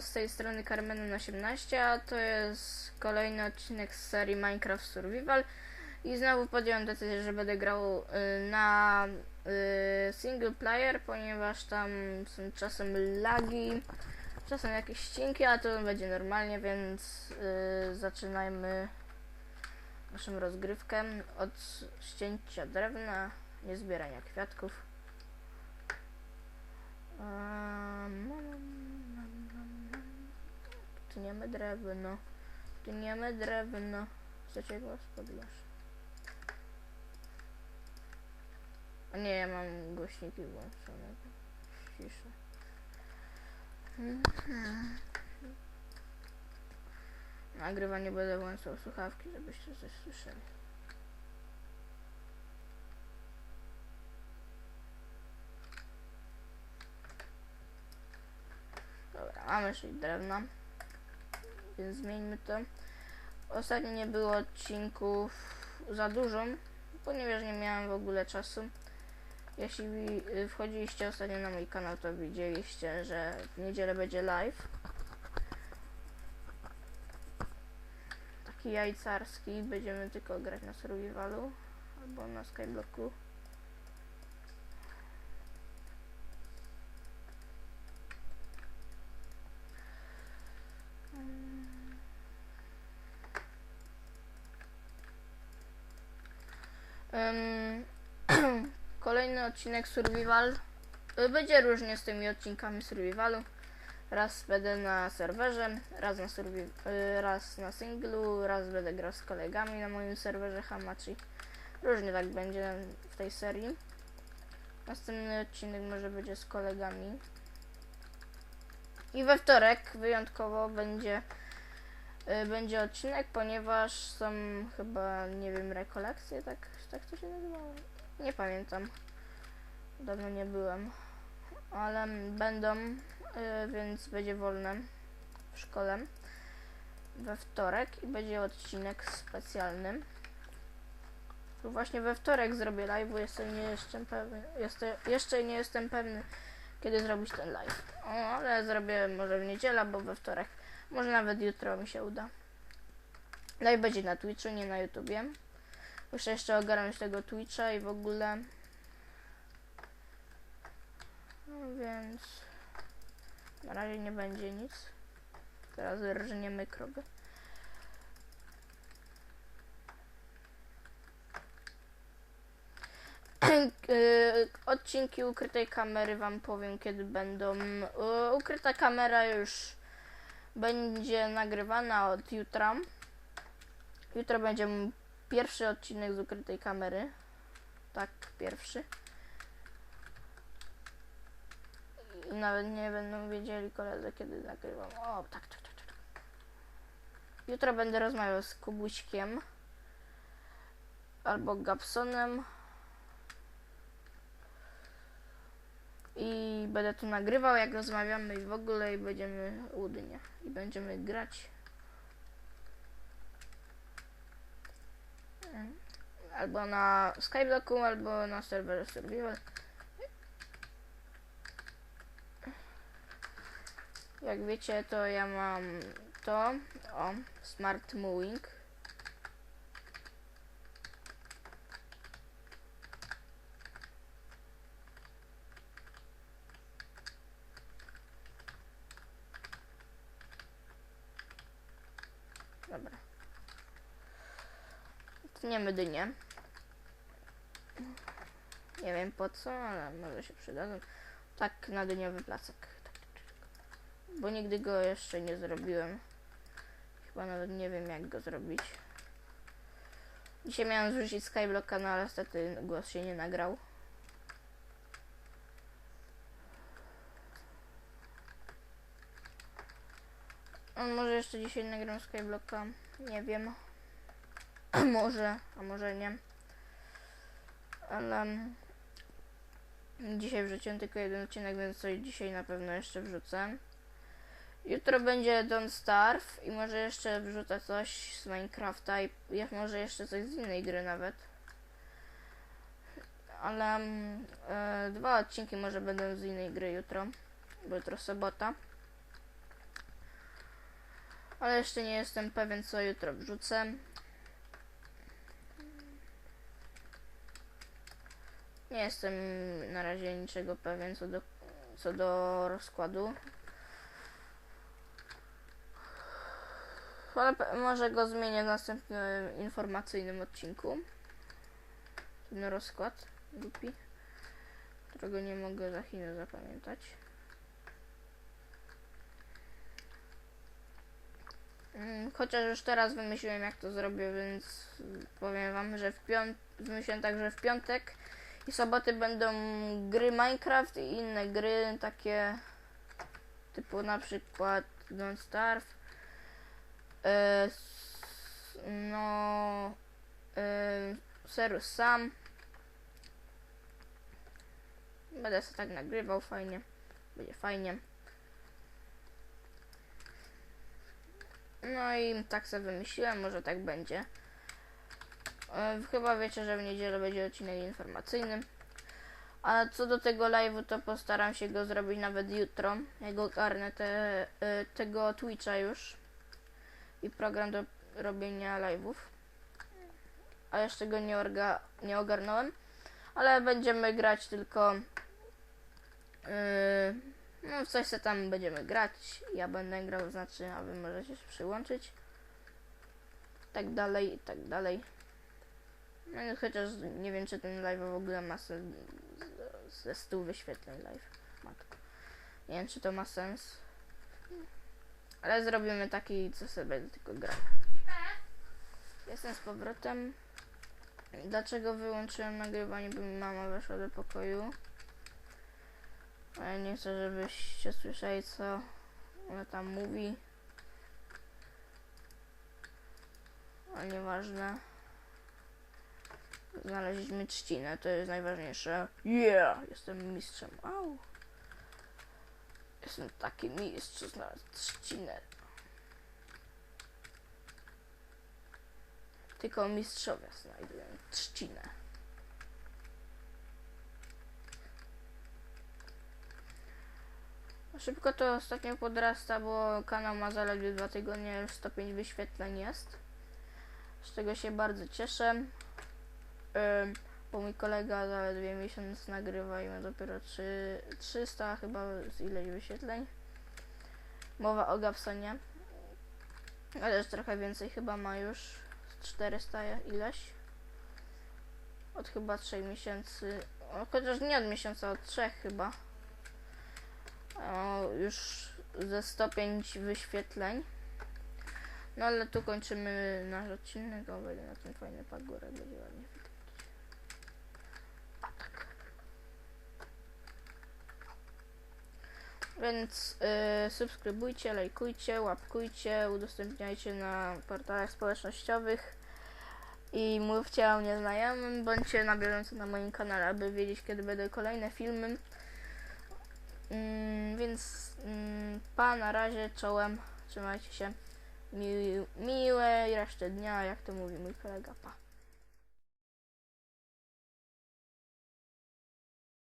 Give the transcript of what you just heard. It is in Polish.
Z tej strony Carmenon18, a to jest kolejny odcinek z serii Minecraft Survival i znowu podjąłem decyzję, że będę grał y, na y, single player, ponieważ tam są czasem lagi, czasem jakieś ścinki, a to będzie normalnie, więc y, zaczynajmy naszą rozgrywkę od ścięcia drewna, nie zbierania kwiatków. Tniemy drewno. Tniemy drewno. Chcecie go spodlasz? A nie, ja mam głośniki włączone. Cisza. Mhm. Nagrywanie będę włączał słuchawki, żebyście coś słyszeli. Dobra, mamy 6 drewna. Więc zmieńmy to. Ostatnio nie było odcinków za dużo, ponieważ nie miałem w ogóle czasu. Jeśli wchodziliście ostatnio na mój kanał, to widzieliście, że w niedzielę będzie live. Taki jajcarski, będziemy tylko grać na survivalu albo na skyblocku. Ym, Kolejny odcinek Survival. Y, Będzie różnie z tymi odcinkami Survivalu. Raz będę na serwerze, raz na, survi- y, raz na singlu, raz będę grał z kolegami na moim serwerze Hamachi. Różnie tak będzie w tej serii. Następny odcinek może będzie z kolegami. I we wtorek wyjątkowo będzie będzie odcinek, ponieważ są chyba, nie wiem, rekolekcje, tak, tak to się nazywało. Nie pamiętam. Dawno nie byłem. Ale będą, y, więc będzie wolne w szkole we wtorek i będzie odcinek specjalny. Właśnie we wtorek zrobię live, bo jestem nie jestem pewny, jeszcze, jeszcze nie jestem pewny, kiedy zrobić ten live. O, ale zrobię może w niedzielę, bo we wtorek. Może nawet jutro mi się uda. Live będzie na Twitchu, nie na YouTubie. Muszę jeszcze ogarnąć tego Twitcha i w ogóle. No więc na razie nie będzie nic. Teraz rżniemy krowy. Y, Odcinki ukrytej kamery wam powiem kiedy będą. Y, Ukryta kamera już będzie nagrywana od jutra. Jutro będzie pierwszy odcinek z ukrytej kamery. Tak, pierwszy. Nawet nie będą wiedzieli koledzy, kiedy nagrywam. O, tak, tak, tak. tak. Jutro będę rozmawiał z Kubuśkiem albo Gabsonem. I będę tu nagrywał, jak rozmawiamy i w ogóle i będziemy łudnie. I będziemy grać. Albo na Skyblocku, albo na serwerze Survival. Jak wiecie, to ja mam to, o, Smart Mowing. Dobra. Tniemy dynię. Nie wiem po co, ale może się przydadzą. Tak na dyniowy placek. Tak, tak, tak. Bo nigdy go jeszcze nie zrobiłem. Chyba nawet nie wiem jak go zrobić. Dzisiaj miałem zrzucić Skyblocka, no ale niestety głos się nie nagrał. A może jeszcze dzisiaj nagram Skyblocka? Nie wiem. może, a może nie. Ale dzisiaj wrzuciłem tylko jeden odcinek, więc coś dzisiaj na pewno jeszcze wrzucę. Jutro będzie Don't Starve i może jeszcze wrzucę coś z Minecrafta i może jeszcze coś z innej gry nawet. Ale mm, e, dwa odcinki może będą z innej gry jutro, bo jutro sobota. Ale jeszcze nie jestem pewien, co jutro wrzucę. Nie jestem na razie niczego pewien co do, co do rozkładu. Ale może go zmienię w następnym informacyjnym odcinku. Ten rozkład głupi, którego nie mogę za chwilę zapamiętać. Chociaż już teraz wymyśliłem jak to zrobię, więc powiem wam, że w piątek, wymyśliłem tak, że w piątek i soboty będą gry Minecraft i inne gry takie typu na przykład Don't Starve. E, no e, Serus Sam. Będę sobie tak nagrywał fajnie. Będzie fajnie. No i tak sobie wymyśliłem, może tak będzie. E, Chyba wiecie, że w niedzielę będzie odcinek informacyjny. A co do tego live'u, to postaram się go zrobić nawet jutro. Jak ogarnę te, e, tego Twitcha już. I program do robienia live'ów. A jeszcze go nie, orga, nie ogarnąłem. Ale będziemy grać tylko... Yy, no w coś co tam będziemy grać. Ja będę grał, znaczy, a wy możecie się przyłączyć. Tak dalej, i tak dalej. No chociaż nie wiem, czy ten live w ogóle ma sens. Ze 100 wyświetleń live. Matko. Nie wiem, czy to ma sens. Ale zrobimy taki, co sobie tylko grał. Jestem z powrotem. Dlaczego wyłączyłem nagrywanie, bo mama weszła do pokoju? Ale nie chcę, żebyście słyszeli, co ona tam mówi. Ale nieważne. Znaleźliśmy trzcinę, to jest najważniejsze. Yeah! Jestem mistrzem. Au! Jestem taki mistrz, że znalazł trzcinę. Tylko mistrzowie znajdują trzcinę. Szybko to ostatnio podrasta, bo kanał ma zaledwie dwa tygodnie, już 105 wyświetleń jest. Z czego się bardzo cieszę. Ym, bo mój kolega zaledwie miesiąc nagrywa i ma dopiero 3, 300 chyba z ileś wyświetleń. Mowa o Gapsonie. Ale już trochę więcej chyba ma już. z 400 ileś. Od chyba 3 miesięcy. O, chociaż nie od miesiąca, od 3 chyba. Już ze 105 wyświetleń. No ale tu kończymy nasz odcinek. O, będzie na ten fajny pagórek, będzie ładnie widać. Tak. Więc y, subskrybujcie, lajkujcie, łapkujcie, udostępniajcie na portalach społecznościowych i mówcie o mnie znajomym, bądźcie na bieżąco na moim kanale, aby wiedzieć kiedy będą kolejne filmy. Mm, więc mm, pa, na razie, czołem, trzymajcie się. Mi, miłej reszty dnia, jak to mówi mój kolega, pa.